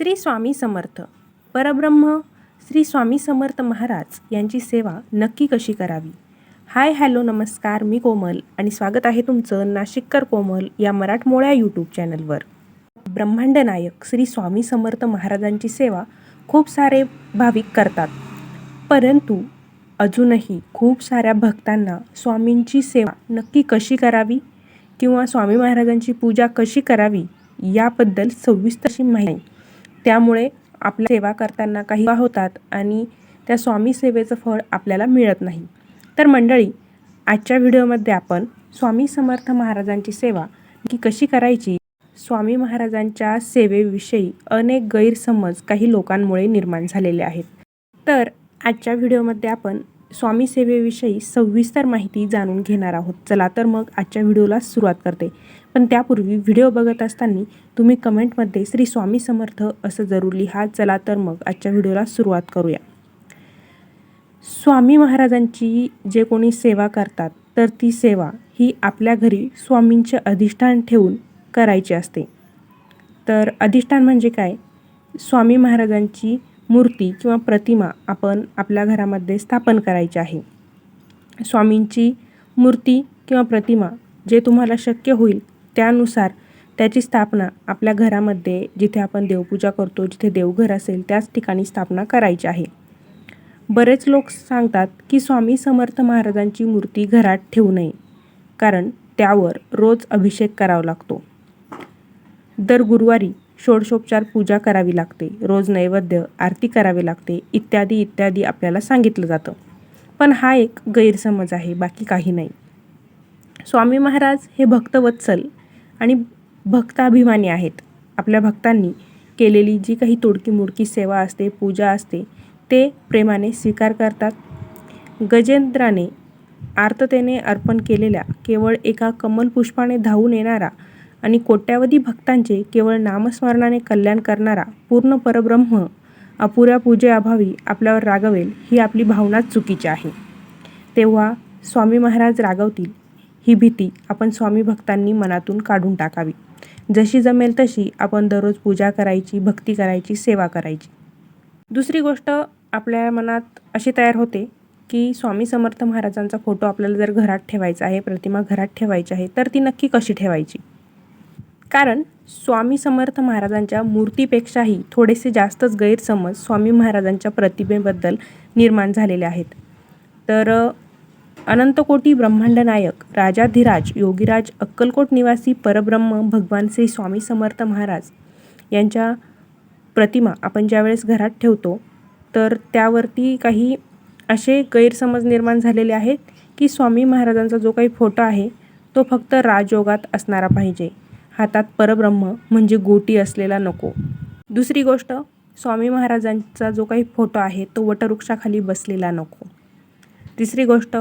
श्री स्वामी समर्थ. परब्रह्म श्री स्वामी समर्थ महाराज यांची सेवा नक्की कशी करावी? हाय हॅलो नमस्कार मी कोमल आणि स्वागत आहे तुमचं नाशिककर कोमल या मराठमोळ्या यूट्यूब चॅनलवर. ब्रह्मांड नायक श्री स्वामी समर्थ महाराजांची सेवा खूप सारे भाविक करतात. परंतु अजूनही खूप साऱ्या भक्तांना स्वामींची सेवा नक्की कशी करावी किंवा स्वामी महाराजांची पूजा कशी करावी याबद्दल सविस्तरशी माहिती त्यामुळे आपल्या सेवा करताना काही होतात आणि त्या स्वामी सेवेचं फळ आपल्याला मिळत नाही. तर मंडळी आजच्या व्हिडिओमध्ये आपण स्वामी समर्थ महाराजांची सेवा की कशी करायची? स्वामी महाराजांच्या सेवेविषयी अनेक गैरसमज काही लोकांमुळे निर्माण झालेले आहेत. तर आजच्या व्हिडिओमध्ये आपण स्वामी सेवेविषयी सविस्तर माहिती जाणून घेणार आहोत. चला तर मग आजच्या व्हिडिओला सुरुवात करते. पण त्यापूर्वी व्हिडिओ बघत असताना तुम्ही कमेंटमध्ये श्री स्वामी समर्थ असं जरूर लिहा. चला तर मग आजच्या व्हिडिओला सुरुवात करूया. स्वामी महाराजांची जे कोणी सेवा करतात तर ती सेवा ही आपल्या घरी स्वामींचे अधिष्ठान ठेवून करायची असते. तर अधिष्ठान म्हणजे काय? स्वामी महाराजांची मूर्ती किंवा प्रतिमा आपण आपल्या घरामध्ये स्थापन करायची आहे. स्वामींची मूर्ती किंवा प्रतिमा जे तुम्हाला शक्य होईल त्यानुसार त्याची स्थापना आपल्या घरामध्ये जिथे आपण देवपूजा करतो जिथे देवघर असेल त्याच ठिकाणी स्थापना करायची आहे. बरेच लोक सांगतात की स्वामी समर्थ महाराजांची मूर्ती घरात ठेवू नये कारण त्यावर रोज अभिषेक करावा लागतो. दर गुरुवारी षोडशोपचार पूजा करावी लागते रोज नैवेद्य आरती करावी लागते इत्यादी इत्यादी आपल्याला सांगितलं जातं. पण हा एक गैरसमज आहे बाकी काही नाही. स्वामी महाराज हे भक्तवत्सल आणि भक्ताभिमानी आहेत. आपल्या भक्तांनी केलेली जी काही तोडकी मोडकी सेवा असते पूजा असते ते प्रेमाने स्वीकार करतात. गजेंद्राने आर्ततेने अर्पण केलेल्या केवळ एका कमलपुष्पाने धावून येणारा आणि कोट्यावधी भक्तांचे केवळ नामस्मरणाने कल्याण करणारा पूर्ण परब्रह्म अपुऱ्या पूजेअभावी आपल्यावर रागवेल ही आपली भावनाच चुकीची आहे. तेव्हा स्वामी महाराज रागवतील ही भीती आपण स्वामी भक्तांनी मनातून काढून टाकावी. जशी जमेल तशी आपण दररोज पूजा करायची भक्ती करायची सेवा करायची. दुसरी गोष्ट आपल्या मनात अशी तयार होते की स्वामी समर्थ महाराजांचा फोटो आपल्याला जर घरात ठेवायचा आहे प्रतिमा घरात ठेवायची आहे तर ती नक्की कशी ठेवायची? कारण स्वामी समर्थ महाराजांच्या मूर्तीपेक्षाही थोडेसे जास्तच गैरसमज स्वामी महाराजांच्या प्रतिमेबद्दल निर्माण झालेले आहेत. तर अनंतकोटी ब्रह्मांड नायक राजाधिराज योगीराज अक्कलकोट निवासी परब्रह्म भगवान श्री स्वामी समर्थ महाराज यांच्या प्रतिमा आपण ज्यावेळेस घरात ठेवतो तर त्यावरती काही असे गैरसमज निर्माण झालेले आहेत की स्वामी महाराजांचा जो काही फोटो आहे तो फक्त राजयोगात असणारा पाहिजे. हातात परब्रह्म म्हणजे गोटी असलेला नको. दुसरी गोष्ट स्वामी महाराजांचा जो काही फोटो आहे तो वटवृक्षाखाली बसलेला नको. तिसरी गोष्ट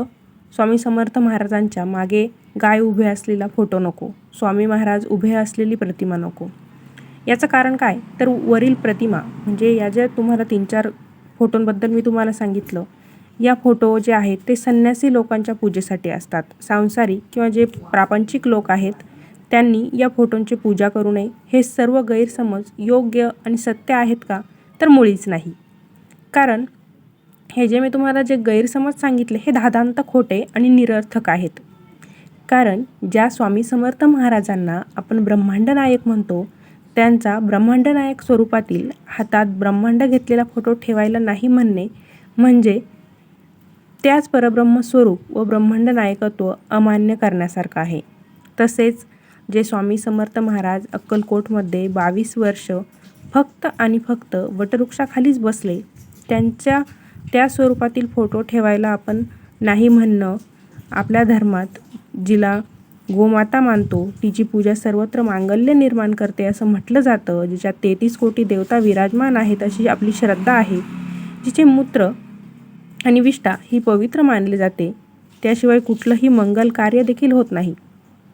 स्वामी समर्थ महाराजांच्या मागे गाय उभे असलेला फोटो नको. स्वामी महाराज उभे असलेली प्रतिमा नको. याचं कारण काय? तर वरील प्रतिमा म्हणजे या ज्या तुम्हाला तीन चार फोटोंबद्दल मी तुम्हाला सांगितलं या फोटो जे आहेत ते संन्यासी लोकांच्या पूजेसाठी असतात. सांसारिक किंवा जे प्रापंचिक लोक आहेत त्यांनी या फोटोंची पूजा करू नये. हे सर्व गैरसमज योग्य आणि सत्य आहेत का? तर मुळीच नाही. कारण हे जे मी तुम्हाला जे गैरसमज सांगितले हे धादांत खोटे आणि निरर्थक आहेत. कारण ज्या स्वामी समर्थ महाराजांना आपण ब्रह्मांड नायक म्हणतो त्यांचा ब्रह्मांड नायक स्वरूपातील हातात ब्रह्मांड घेतलेला फोटो ठेवायला नाही म्हणणे म्हणजे त्याच परब्रह्म स्वरूप व ब्रह्मांड नायकत्व अमान्य करण्यासारखं आहे. तसेच जे स्वामी समर्थ महाराज अक्कलकोटमध्ये बावीस वर्ष फक्त आणि फक्त वटवृक्षाखालीच बसले त्यांच्या त्या स्वरूपातील फोटो ठेवायला आपण नाही म्हणणं. आपल्या धर्मात जिला गोमाता मानतो तिची पूजा सर्वत्र मांगल्य निर्माण करते असं म्हटलं जातं. जिच्यात तेहतीस कोटी देवता विराजमान आहेत अशी आपली श्रद्धा आहे. जिचे मूत्र आणि विष्ठा ही पवित्र मानली जाते. त्याशिवाय कुठलंही मंगल कार्य देखील होत नाही.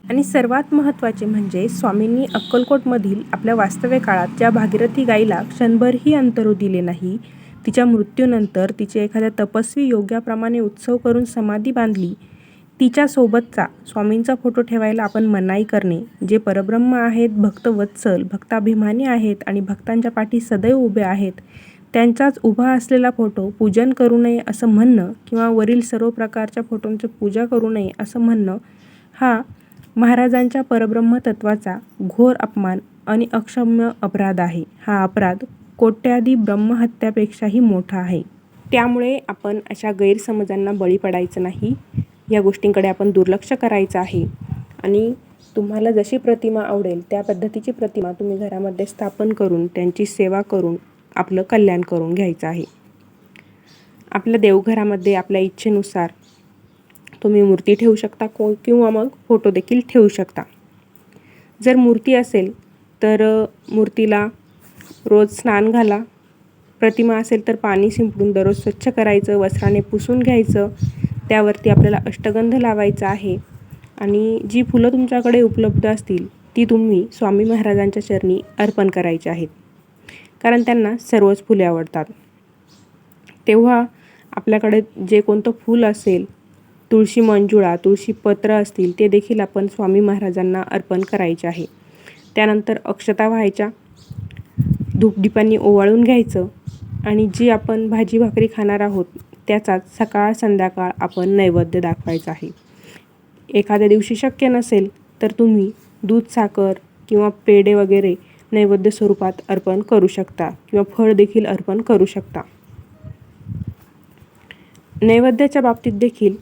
आणि सर्वात महत्त्वाचे म्हणजे स्वामींनी अक्कलकोटमधील आपल्या वास्तव्य काळात ज्या भागीरथी गाईला क्षणभरही अंतरू दिले नाही तिच्या मृत्यूनंतर तिचे एखाद्या तपस्वी योग्याप्रमाणे उत्सव करून समाधी बांधली. तिच्यासोबतचा स्वामींचा फोटो ठेवायला आपण मनाई करणे जे परब्रह्म आहेत भक्तवत्सल भक्ताभिमानी आहेत आणि भक्तांच्या पाठी सदैव उभे आहेत त्यांचाच उभा असलेला फोटो पूजन करू नये असं म्हणणं किंवा वरील सर्व प्रकारच्या फोटोंची पूजा करू नये असं म्हणणं हा महाराजांच्या परब्रह्म तत्वाचा घोर अपमान आणि अक्षम्य अपराध आहे. हा अपराध कोट्यादी ब्रह्महत्यापेक्षाही मोठा आहे. त्यामुळे आपण अशा गैरसमजांना बळी पडायचं नाही. या गोष्टींकडे आपण दुर्लक्ष करायचं आहे. आणि तुम्हाला जशी प्रतिमा आवडेल त्या पद्धतीची प्रतिमा तुम्ही घरामध्ये स्थापन करून त्यांची सेवा करून आपलं कल्याण करून घ्यायचं आहे. आपल्या देवघरामध्ये आपल्या इच्छेनुसार तुम्ही मूर्ती ठेवू शकता को किंवा मग फोटो देखील ठेवू शकता. जर मूर्ती असेल तर मूर्तीला रोज स्नान घाला. प्रतिमा असेल तर पाणी शिंपडून दररोज स्वच्छ करायचं वस्त्राने पुसून घ्यायचं. त्यावरती आपल्याला अष्टगंध लावायचा आहे. आणि जी फुलं तुमच्याकडे उपलब्ध असतील ती तुम्ही स्वामी महाराजांच्या चरणी अर्पण करायची आहेत. कारण त्यांना सर्वच फुले आवडतात. तेव्हा आपल्याकडे जे कोणतं फूल असेल तुळशी मंजुळा तुळशी पत्र असतील ते देखील आपण स्वामी महाराजांना अर्पण करायचे आहे. त्यानंतर अक्षता व्हायच्या. धूपदीपांनी ओवाळून घ्यायचं आणि जी आपण भाजी भाकरी खाणार आहोत त्याचाच सकाळ संध्याकाळ आपण नैवेद्य दाखवायचा आहे. एखाद्या दिवशी शक्य नसेल तर तुम्ही दूध साखर किंवा पेढे वगैरे नैवेद्य स्वरूपात अर्पण करू शकता किंवा फळ देखील अर्पण करू शकता. नैवेद्याच्या बाबतीत देखील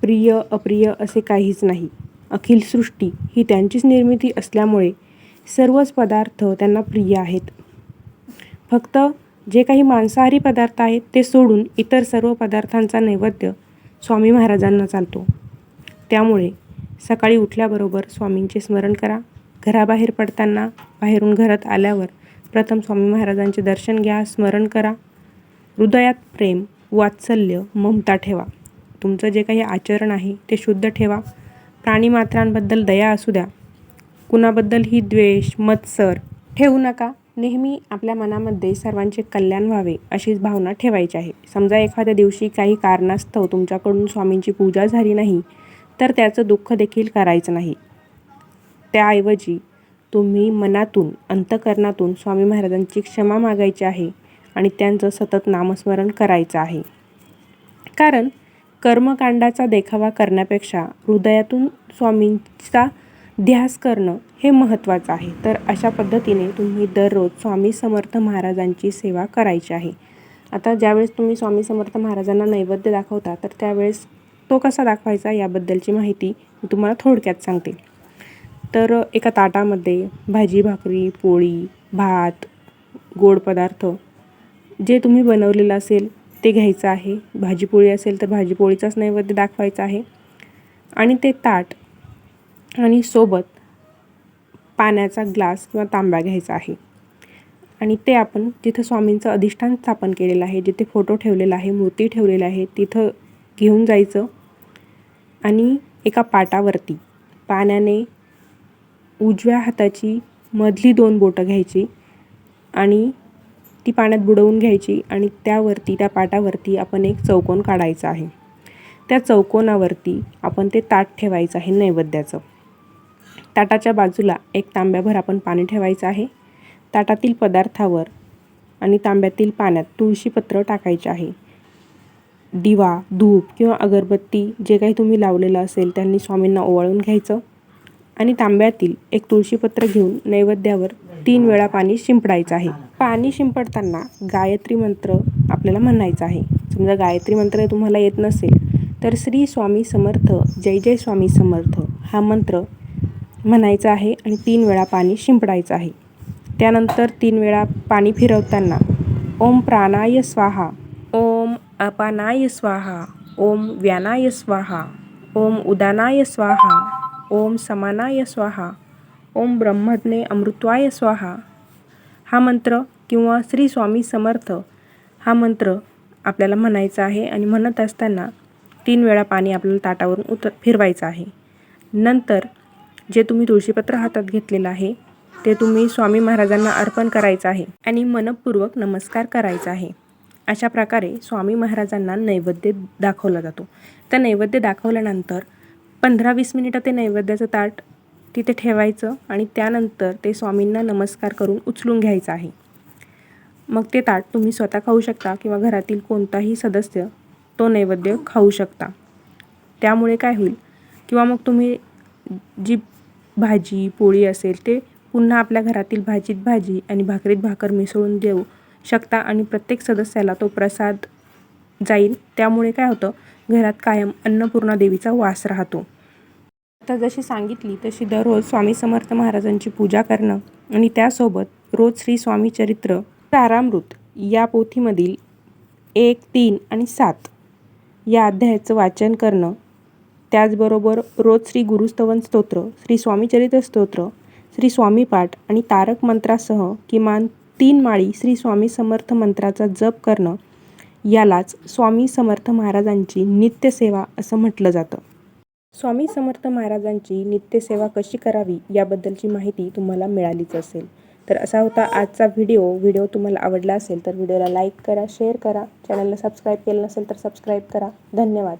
प्रिय अप्रिय असे काहीच नाही. अखिल सृष्टी ही त्यांचीच निर्मिती असल्यामुळे सर्वच पदार्थ त्यांना प्रिय आहेत. फक्त जे काही मांसाहारी पदार्थ आहेत ते सोडून इतर सर्व पदार्थांचा नैवेद्य स्वामी महाराजांना चालतो. त्यामुळे सकाळी उठल्याबरोबर स्वामींचे स्मरण करा. घराबाहेर पडताना बाहेरून घरात आल्यावर प्रथम स्वामी महाराजांचे दर्शन घ्या स्मरण करा. हृदयात प्रेम वात्सल्य ममता ठेवा. तुमचं जे काही आचरण आहे ते शुद्ध ठेवा. प्राणीमात्रांबद्दल दया असू द्या. कुणाबद्दलही द्वेष मत्सर ठेवू नका. नेहमी आपल्या मनामध्ये सर्वांचे कल्याण व्हावे अशीच भावना ठेवायची आहे. समजा एखाद्या दिवशी काही कारणास्तव तुमच्याकडून स्वामींची पूजा झाली नाही तर त्याचं दुःख देखील करायचं नाही. त्याऐवजी तुम्ही मनातून अंतकरणातून स्वामी महाराजांची क्षमा मागायची आहे आणि त्यांचं सतत नामस्मरण करायचं आहे. कारण कर्मकांडाचा देखावा करण्यापेक्षा हृदयातून स्वामींचा ध्यास करणं हे महत्त्वाचं आहे. तर अशा पद्धतीने तुम्ही दररोज स्वामी समर्थ महाराजांची सेवा करायची आहे. आता ज्यावेळेस तुम्ही स्वामी समर्थ महाराजांना नैवेद्य दाखवता तर त्यावेळेस तो कसा दाखवायचा याबद्दलची माहिती मी तुम्हाला थोडक्यात सांगते. तर एका ताटामध्ये भाजी भाकरी पोळी भात गोड पदार्थ जे तुम्ही बनवलेलं असेल ते घ्यायचं आहे. भाजीपोळी असेल तर भाजीपोळीचाच नैवेद्य दाखवायचा आहे. आणि ते ताट आणि सोबत पाण्याचा ग्लास किंवा तांब्या घ्यायचा आहे. आणि ते आपण जिथं स्वामींचं अधिष्ठान स्थापन केलेलं आहे जिथे फोटो ठेवलेला आहे मूर्ती ठेवलेली आहे तिथं घेऊन जायचं आणि एका पाटावरती पाण्याने उजव्या हाताची मधली दोन बोटं घ्यायची आणि ती पाण्यात बुडवून घ्यायची आणि त्यावरती त्या पाटावरती आपण एक चौकोन काढायचा आहे. त्या चौकोनावरती आपण ते ताट ठेवायचं आहे नैवेद्याचं. ताटाच्या बाजूला एक तांब्याभर आपण पाणी ठेवायचं आहे. ताटातील पदार्थावर आणि तांब्यातील पाण्यात तुळशीपत्र टाकायचे आहे. दिवा धूप किंवा अगरबत्ती जे काही तुम्ही लावलेलं असेल त्यांनी स्वामींना ओवाळून घ्यायचं आणि तांब्यातील एक तुळशीपत्र घेऊन नैवेद्यावर तीन वेळा पाणी शिंपडायचं आहे. पाणी शिंपडताना गायत्री मंत्र आपल्याला म्हणायचा आहे. समजा गायत्री मंत्र तुम्हाला येत नसेल तर श्री स्वामी समर्थ जय जय स्वामी समर्थ हा मंत्र म्हणायचं आहे आणि तीन वेळा पाणी शिंपडायचं आहे. त्यानंतर तीन वेळा पाणी फिरवताना ओम प्राणाय स्वाहा. ओम अपानाय स्वाहा. ओम व्यानाय स्वाहा. ओम उदानाय स्वाहा. ओम समानाय स्वाहा. ओम ब्रह्मज्ञे अमृत्वाय स्वाहा. हा मंत्र किंवा श्री स्वामी समर्थ हा मंत्र आपल्याला म्हणायचा आहे आणि म्हणत असताना तीन वेळा पाणी आपल्याला ताटावरून उतर फिरवायचं आहे. नंतर जे तुम्ही तुळशीपत्र हातात घेतलेलं आहे ते तुम्ही स्वामी महाराजांना अर्पण करायचं आहे आणि मनपूर्वक नमस्कार करायचा आहे. अशा प्रकारे स्वामी महाराजांना नैवेद्य दाखवला जातो. त्या नैवेद्य दाखवल्यानंतर पंधरा वीस मिनिटं ते नैवेद्याचं ताट तिथे ठेवायचं आणि त्यानंतर ते स्वामींना नमस्कार करून उचलून घ्यायचं आहे. मग ते ताट तुम्ही स्वतः खाऊ शकता किंवा घरातील कोणताही सदस्य तो नैवेद्य खाऊ शकता. त्यामुळे काय होईल? किंवा मग तुम्ही जी भाजी पोळी असेल ते पुन्हा आपल्या घरातील भाजीत भाजी आणि भाकरीत भाकर मिसळून देऊ शकता आणि प्रत्येक सदस्याला तो प्रसाद जाईल. त्यामुळे काय होतं घरात कायम अन्नपूर्णा देवीचा वास राहतो. आता जशी सांगितली तशी दररोज स्वामी समर्थ महाराजांची पूजा करणं आणि त्यासोबत रोज श्री स्वामी चरित्र सारामृत या पोथीमधील एक तीन आणि सात या अध्यायाचं वाचन करणं त्याचबरोबर रोज श्री गुरुस्तवन स्तोत्र श्री स्वामीचरित्र स्तोत्र श्री स्वामी पाठ आणि तारक मंत्रासह किमान तीन माळी श्री स्वामी समर्थ मंत्राचा जप करणं यालाच स्वामी समर्थ महाराजांची नित्यसेवा असं म्हटलं जातं. स्वामी समर्थ महाराजांची नित्यसेवा कशी करावी याबद्दलची माहिती तुम्हाला मिळालीच असेल. तर असा होता आजचा व्हिडिओ. व्हिडिओ तुम्हाला आवडला असेल तर व्हिडिओला लाईक करा शेअर करा. चॅनलला सबस्क्राईब केलं नसेल तर सबस्क्राईब करा. धन्यवाद.